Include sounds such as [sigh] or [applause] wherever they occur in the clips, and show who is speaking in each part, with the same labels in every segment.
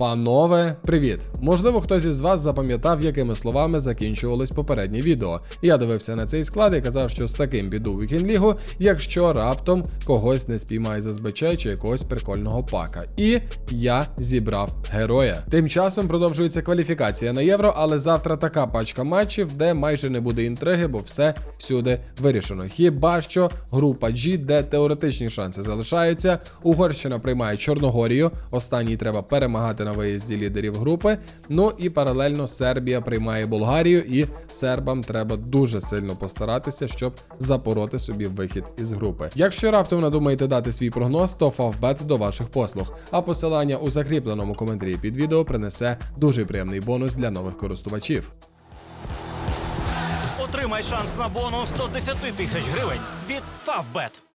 Speaker 1: Панове, привіт! Можливо, хтось із вас запам'ятав, якими словами закінчувалось попереднє відео. Я дивився на цей склад і казав, що з таким піду в Вікінг-лігу, якщо раптом когось не спіймає за СБЧ чи якогось прикольного пака. І я зібрав героя. Тим часом продовжується кваліфікація на євро, але завтра така пачка матчів, де майже не буде інтриги, бо все всюди вирішено. Хіба що група G, де теоретичні шанси залишаються. Угорщина приймає Чорногорію. Останній треба перемагати на виїзді лідерів групи. Ну і паралельно Сербія приймає Болгарію, і сербам треба дуже сильно постаратися, щоб запороти собі вихід із групи. Якщо раптом надумаєте дати свій прогноз, то Фавбет до ваших послуг. А посилання у закріпленому коментарі під відео принесе дуже приємний бонус для нових користувачів.
Speaker 2: Отримай шанс на бонус 110 тисяч гривень від Favbet.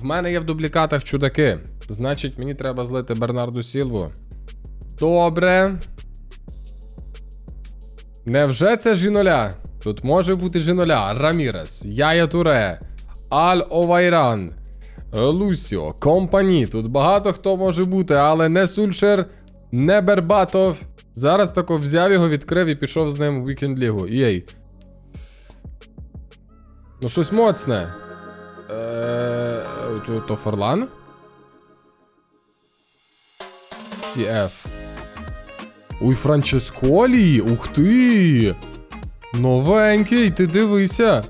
Speaker 1: В мене є в дублікатах чудаки. Значить, мені треба злити Бернарду Сілву. Добре. Невже це жіноля? Тут може бути жіноля, Рамірес, Яя Туре, Аль Овайран, Лусіо, Компані. Тут багато хто може бути, але не Сульшер, не Бербатов. Зараз тако взяв його, відкрив і пішов з ним в Вікенд Лігу. Єй. Ну, щось моцне. Е, то, то Форлан? CF. Уй, Франческолі! Ух ти! Новенький, ти дивися.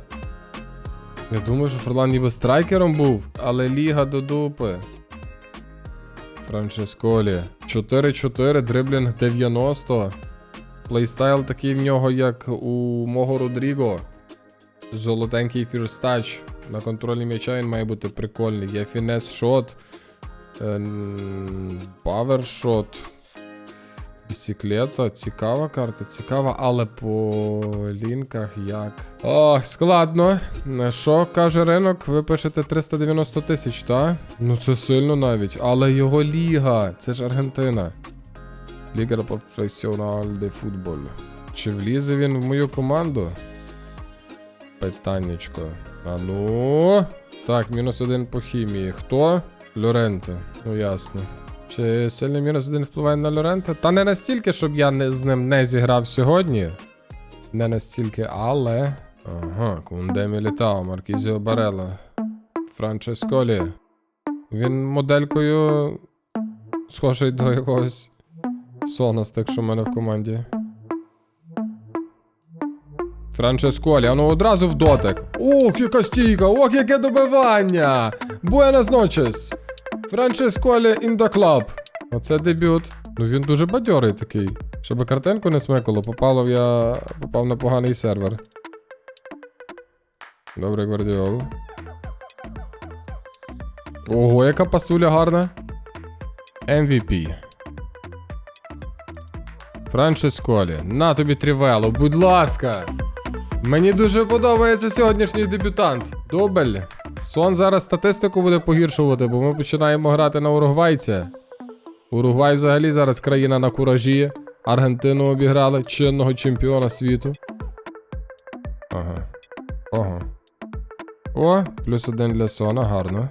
Speaker 1: Я думаю, що Форлан ніби страйкером був, але ліга до дупи. Франческолі. 4-4, дриблінг 90. Плейстайл такий в нього, як у мого Родріго. Золотенький фірстач. На контролі м'яча він має бути прикольний. Є фінес шот, павер шот, Бісіклета. Цікава карта, цікава, але по лінках як. Ох, складно. Що каже ринок? Ви пишете 390 тисяч, так? Ну це сильно навіть. Але його ліга. Це ж Аргентина. Ліга професіонал де футбол. Чи влізе він в мою команду? Питаннячко. А ну. Так, мінус один по хімії. Хто? Лоренте. Ну ясно. Чи сильний мінус один впливає на Лоренте? Та не настільки, щоб я не, з ним не зіграв сьогодні. Не настільки, але. Ага, Кунде Мілітао, Маркізіо Барело. Франческолі. Він моделькою схожий до якогось Сонас, так що в мене в команді. Франческолі, ну одразу в дотик. Ох, яка стійка, ох, яке добивання! Буенас ночес! Франческолі in the club. Оце дебют. Ну він дуже бадьорий такий. Щоб картинку не смикало, попало я. попав на поганий сервер. Добре, гвардіол. Ого, яка пасуля гарна. MVP. Франческолі, на тобі трівело, будь ласка. Мені дуже подобається сьогоднішній дебютант. Дубль. Сон зараз статистику буде погіршувати, бо ми починаємо грати на уругвайця. Уругвай взагалі зараз країна на куражі. Аргентину обіграли чинного чемпіона світу. Ага. Ого. О, плюс один для Сона, гарно.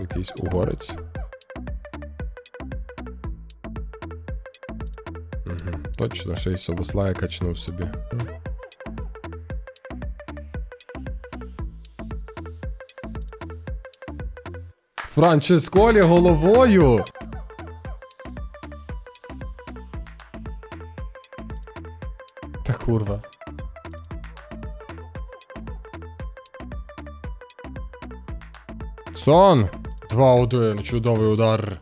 Speaker 1: Якийсь угорець. Точно, ще й Собослая качнув собі. Франческолі головою. Та курва. Сон! 2-1, чудовий удар.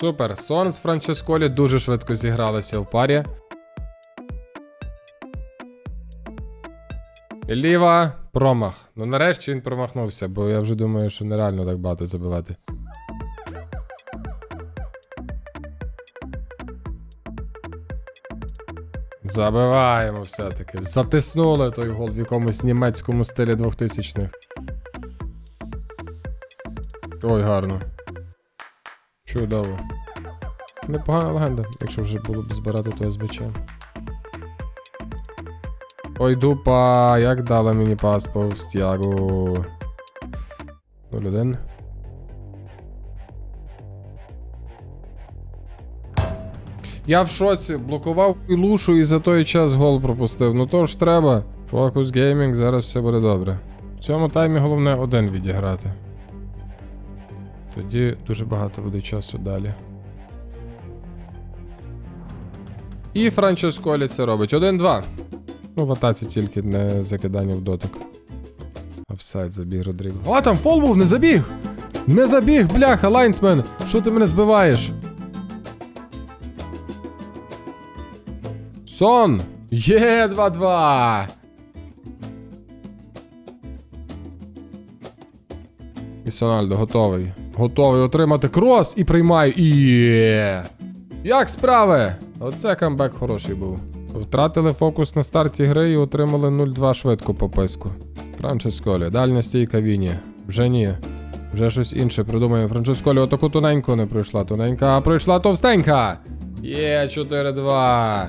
Speaker 1: Супер. Сон з Франческолі дуже швидко зігралися в парі. Ліва промах. Ну нарешті він промахнувся, бо я вже думаю, що нереально так багато забивати. Забиваємо все-таки. Затиснули той гол в якомусь німецькому стилі 2000-х. Ой, гарно. Чудово. Непогана легенда, якщо вже було б збирати то СБЧ. Ой, дупа, як дала мені пас по стягу. 0-1. Я в шоці, блокував Ілушу і за той час гол пропустив. Ну то ж треба. Фокус геймінг, зараз все буде добре. В цьому таймі головне один відіграти. Тоді дуже багато буде часу далі. І Франческолі це робить. 1-2. Ну, в атаці тільки не закидання в дотик. Офсайд забіг Родріго. О, там фол був, не забіг! Не забіг, бляха, лайнсмен! Що ти мене збиваєш? Сон! Є 2-2! І Сональдо готовий. Готовий отримати крос і приймаю. Є! Як справи? Оце камбек хороший був. Втратили фокус на старті гри і отримали 0-2 швидко по писку. Франческолі, дальня стійка Віні. Вже ні. Вже щось інше придумаємо. Франческолі отаку тоненьку не пройшла. Тоненька, а пройшла товстенька. Є 4-2.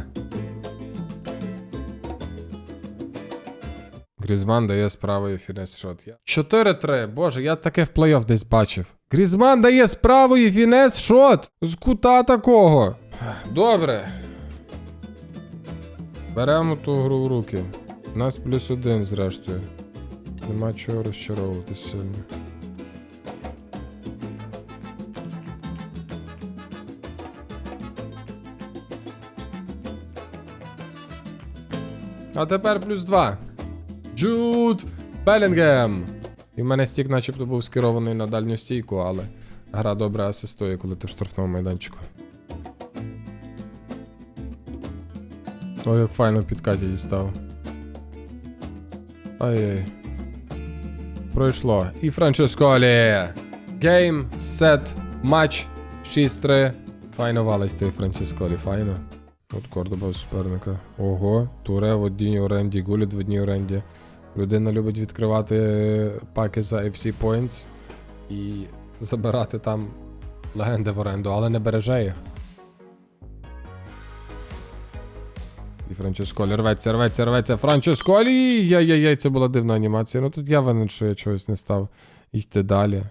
Speaker 1: Грізман дає з правої фінес шот. 4-3. Боже, я таке в плей-офф десь бачив. Грізман дає з правої фінес шот. З кута такого. Добре. Беремо ту гру в руки. Нас плюс один, зрештою. Нема чого розчаровуватись сильно. А тепер плюс два. Джуд Белінгем. І в мене стік начебто був скерований на дальню стійку, але гра добре асистує, коли ти в штрафному майданчику. Ой, як файно в підкаті дістав. Ай-яй. Пройшло. І Франческолі. Гейм, сет, матч. 6-3. Файно валить той Франческолі, файно. От Кордоба суперника. Ого, Туре в одній оренді, Гуліт в одній оренді. Людина любить відкривати паки за FC Points і забирати там легенди в оренду, але не береже їх. І Франческолі рветься, рветься, рветься. Франческолі! Яй-яй-яй, це була дивна анімація. Ну тут я винен, що я чогось не став йти далі.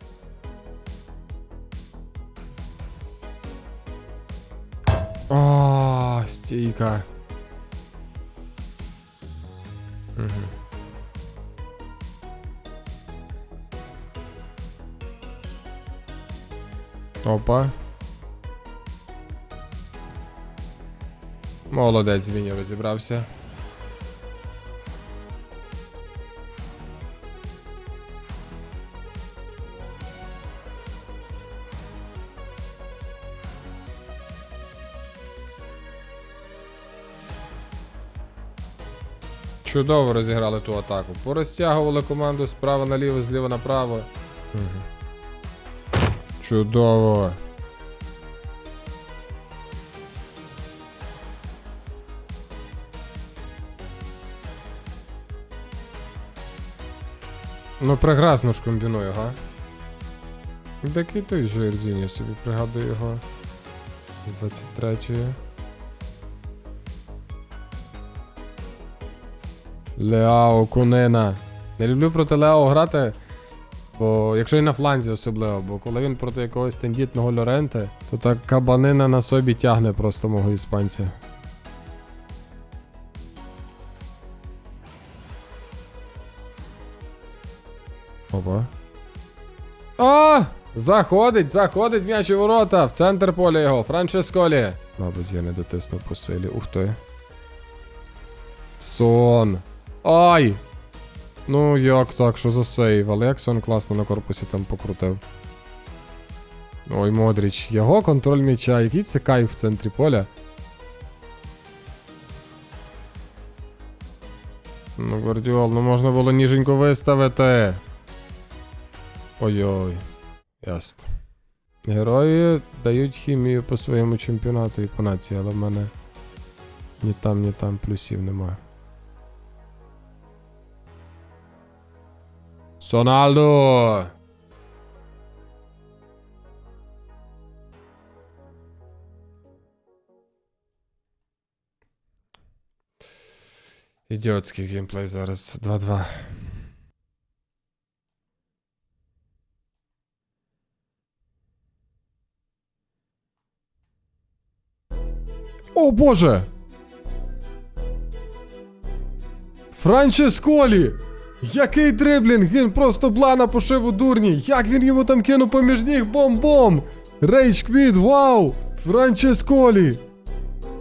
Speaker 1: О, стійка. Угу. Опа. Молодець, він розібрався. Чудово розіграли ту атаку. Порозтягували команду справа наліво, зліва направо. Угу. Чудово. Ну, прекрасно ж комбінує, га? Такий той же Ерзінь, я собі пригадую його з 23-ї. Леао Кунена. Не люблю проти Леао грати, бо якщо і на фланзі особливо, бо коли він проти якогось тендітного Лоренте, то та кабанина на собі тягне просто мого іспанця. Опа. О! Заходить, заходить м'яч у ворота. В центр поля його. Франческолі. Мабуть, я не дотиснув по силі. Ух ти. Сон. Ай! Ну як так, що за сейв? Але як сон класно на корпусі там покрутив. Ой, Модріч, його контроль м'яча, який це кайф в центрі поля. Ну, Гвардіол, ну можна було ніженько виставити. Ой-ой. Ясно. Герої дають хімію по своєму чемпіонату і по нації, але в мене ні там, ні там плюсів немає. Соналдо! Ідіотський геймплей зараз 2-2. О боже! Франческолі! Який дриблінг! Він просто блана пошив у дурні! Як він йому там кинув поміж ніг бом-бом! Рейдж квіт, вау! Франческолі!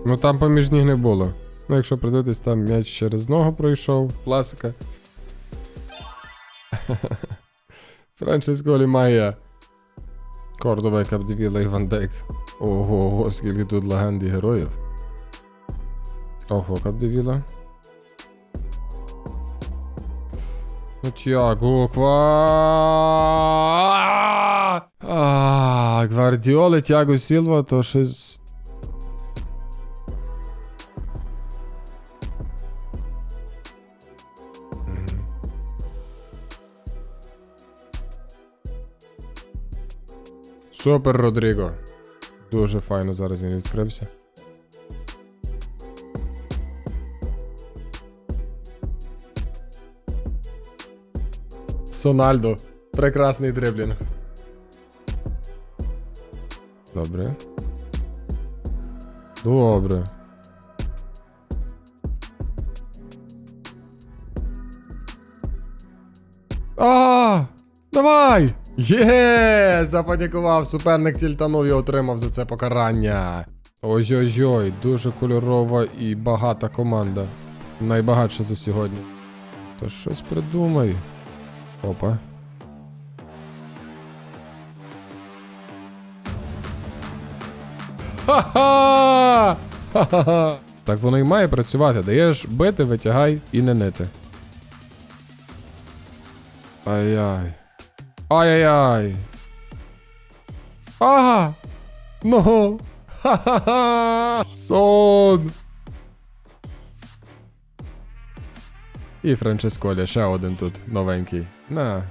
Speaker 1: Ну там поміж ніг не було. Ну, якщо придивитись, там м'яч через ногу пройшов, класика. [laughs] Франческолі має. Кордова, Капдевіла і Ван. Ого, ого, скільки тут легенд і героїв. Ого, Капдевіла. Ну Тяго, ква. А, Гвардіоли, Тяго Сілва, то щось. Супер, Родріго. Дуже файно зараз він відкрився. Сональдо. Прекрасний дриблінг. Добре. Добре. А! Давай! Є! Запанікував, суперник тільтанув і отримав за це покарання. Ой-ой-ой, дуже кольорова і багата команда. Найбагатша за сьогодні. То щось придумай. Опа. Ха-ха! Ха-ха-ха! Так воно і має працювати. Даєш бити, витягай і не нити. Ай-яй. Ай-яй-яй. Ага! Ну! Ха-ха-ха! Сон! І Франческолі, ще один тут новенький. На.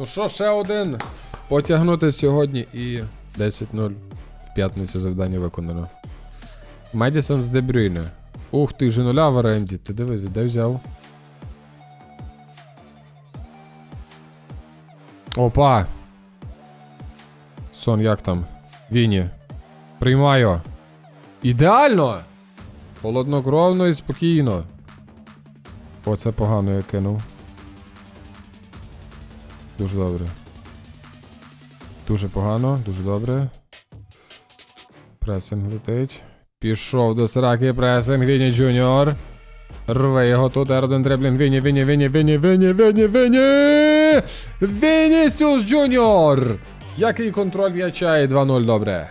Speaker 1: Ну що, ще один? Потягнути сьогодні і 10-0. В п'ятницю завдання виконано. Медісон з Дебрюйне. Ух ти, же нуля в оренді. Ти дивись, де взяв? Опа. Сон, як там? Віні. Приймаю. Ідеально! Холоднокровно і спокійно. Оце погано я кинув. Дуже добре. Дуже погано, дуже добре. Пресинг летить. Пішов до сраки пресинг Віні Джуніор. Рве його тут Ерден Дреблін. Віні, Віні, Віні, Віні, Віні, Віні, Віні! Вінісіус Джуніор! Який контроль м'яча і 2-0, добре.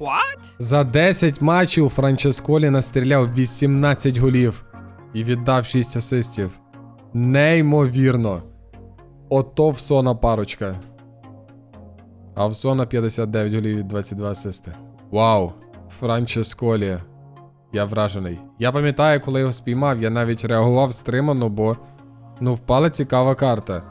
Speaker 2: What?
Speaker 1: За 10 матчів Франческолі настріляв 18 голів і віддав 6 асистів. Неймовірно. Ото в Сона парочка. А в Сона 59 голів і 22 асисти. Вау! Франческолі. Я вражений. Я пам'ятаю, коли його спіймав, я навіть реагував стримано, бо ну впала цікава карта.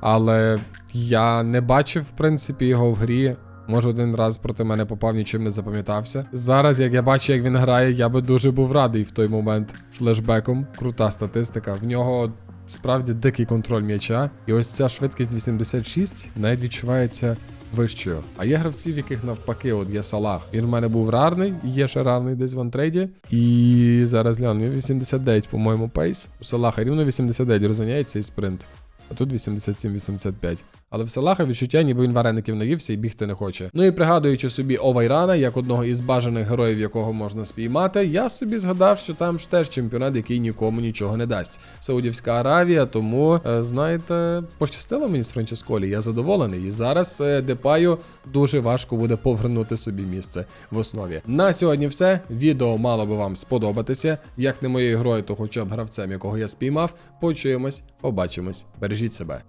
Speaker 1: Але я не бачив, в принципі, його в грі. Може, один раз проти мене попав, нічим не запам'ятався. Зараз, як я бачу, як він грає, я би дуже був радий в той момент флешбеком. Крута статистика. В нього справді дикий контроль м'яча. І ось ця швидкість 86 навіть відчувається вищою. А є гравці, в яких навпаки, от є Салах. Він в мене був рарний, є ще рарний десь в антрейді. І зараз гляну, 89, по-моєму, пейс. У Салаха рівно 89 розганяється і спринт. А тут 87-85. Але в Салаха відчуття, ніби він вареників наївся і бігти не хоче. Ну і пригадуючи собі Овайрана, як одного із бажаних героїв, якого можна спіймати, я собі згадав, що там ж теж чемпіонат, який нікому нічого не дасть. Саудівська Аравія, тому, е, знаєте, пощастило мені з Франческолі, я задоволений. І зараз е, Депаю дуже важко буде повернути собі місце в основі. На сьогодні все. Відео мало би вам сподобатися. Як не моєю грою, то хоча б гравцем, якого я спіймав. Почуємось, побачимось. Бережіть себе.